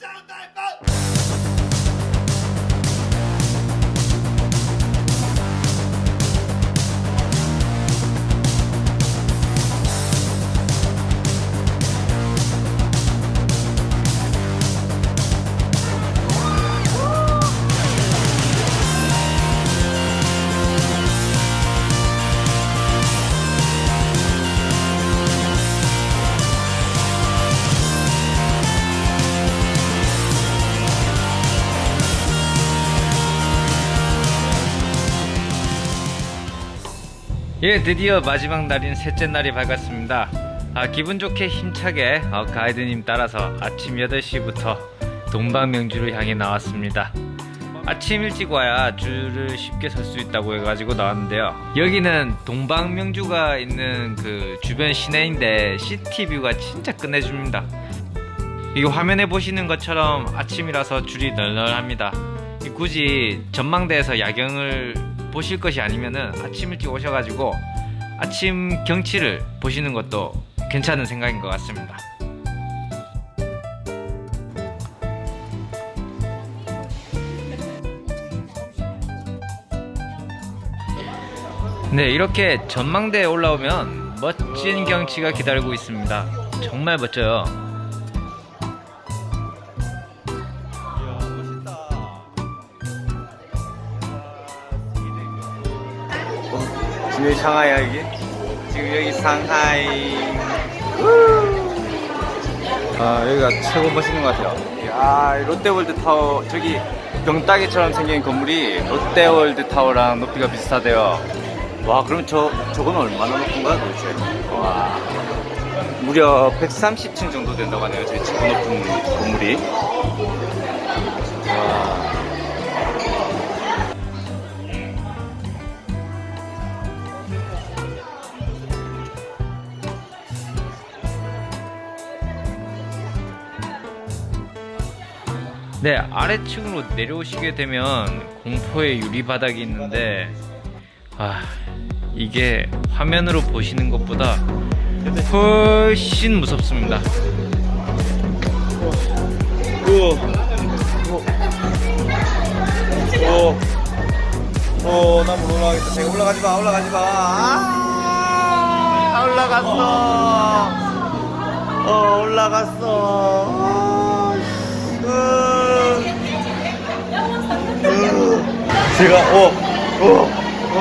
down thy vote. 예, 드디어 마지막 날인 셋째 날이 밝았습니다. 아, 기분 좋게 힘차게 어, 가이드님 따라서 아침 8시부터 동방명주를 향해 나왔습니다. 아침 일찍 와야 줄을 쉽게 설 수 있다고 해가지고 나왔는데요. 여기는 동방명주가 있는 그 주변 시내인데 시티뷰가 진짜 끝내줍니다. 이 화면에 보시는 것처럼 아침이라서 줄이 널널합니다. 이 굳이 전망대에서 야경을 보실 것이 아니면은 아침 일찍 오셔가지고 아침 경치를 보시는 것도 괜찮은 생각인 것 같습니다. 네, 이렇게 전망대에 올라오면 멋진 경치가 기다리고 있습니다. 정말 멋져요. 여기 상하이야 여기? 지금 여기 상하이. 아 여기가 최고 멋있는 것 같아요. 야 롯데월드 타워 저기 병따개처럼 생긴 건물이 롯데월드 타워랑 높이가 비슷하대요. 와 그럼 저 저건 얼마나 높은 거야 도대체? 와. 무려 130층 정도 된다고 하네요 저기 최고 높은 건물이 네, 아래층으로 내려오시게 되면 공포의 유리바닥이 있는데, 아, 이게 화면으로 보시는 것보다 훨씬 무섭습니다. 오, 오, 나못 올라가겠다. 제가 올라가지 마, 올라가지 마. 아, 올라갔어. 어, 올라갔어. 아, 으, 으. 제가, 어, 어, 어,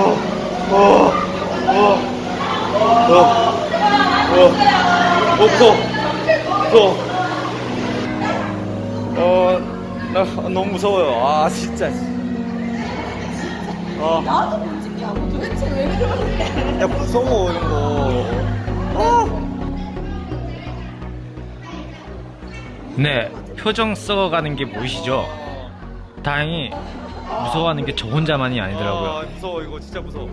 어, 어, 어, 어, 어, 코, 코. 어, 나 너무 무서워요. 아, 진짜. 아, 나도 움직이하고 도대체 왜 그러는데? 야, 무서워, 이런 거. 아. 네, 표정 썩어가는 게 보이시죠? 다행히 무서워하는 게 저 혼자만이 아니더라고요. 아, 무서워, 이거 진짜 무서워.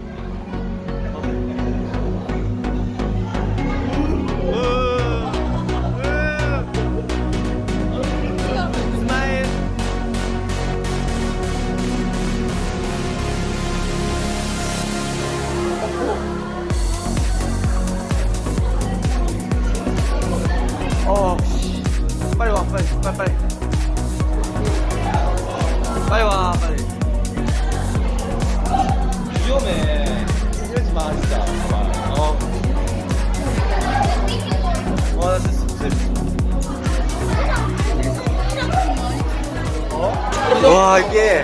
와, 이게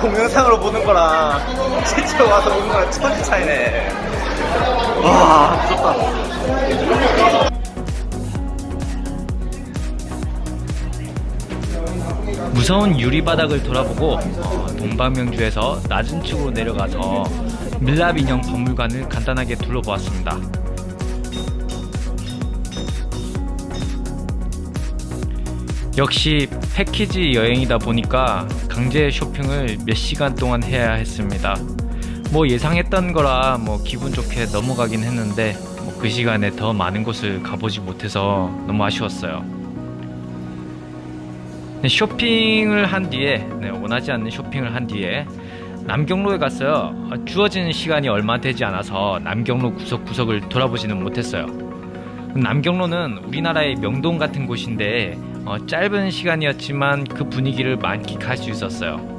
동영상으로 보는 거랑 실제로 와서 보는 거랑 천지 차이네. 와, 무섭다. 무서운 유리바닥을 돌아보고 어, 동방명주에서 낮은 층으로 내려가서 밀랍 인형 박물관을 간단하게 둘러보았습니다. 역시 패키지 여행이다 보니까 강제 쇼핑을 몇 시간 동안 해야 했습니다. 뭐 예상했던 거라 뭐 기분 좋게 넘어가긴 했는데 뭐 그 시간에 더 많은 곳을 가보지 못해서 너무 아쉬웠어요. 네, 쇼핑을 한 뒤에 네, 원하지 않는 쇼핑을 한 뒤에 남경로에 갔어요. 아, 주어진 시간이 얼마 되지 않아서 남경로 구석구석을 돌아보지는 못했어요. 남경로는 우리나라의 명동 같은 곳인데 어, 짧은 시간이었지만 그 분위기를 만끽할 수 있었어요.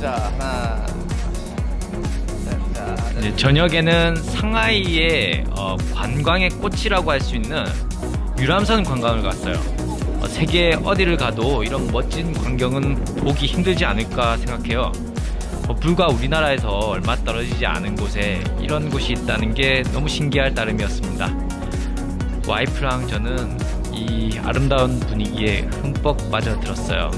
자 하나. 자, 자, 이제 저녁에는 상하이의 어, 관광의 꽃이라고 할 수 있는 유람선 관광을 갔어요. 어, 세계 어디를 가도 이런 멋진 광경은 보기 힘들지 않을까 생각해요. 어, 불과 우리나라에서 얼마 떨어지지 않은 곳에 이런 곳이 있다는 게 너무 신기할 따름이었습니다. 와이프랑 저는 이 아름다운 분위기에 흠뻑 빠져들었어요.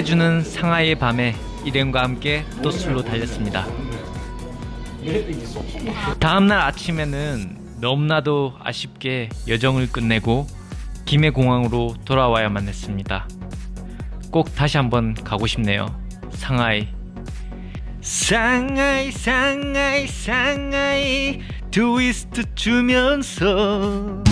끝내주는 상하이의 밤에 일행과 함께 또 술로 달렸습니다. 다음날 아침에는 너무나도 아쉽게 여정을 끝내고 김해공항으로 돌아와야만 했습니다. 꼭 다시 한번 가고 싶네요. 상하이. 상하이 상하이 상하이 트위스트 주면서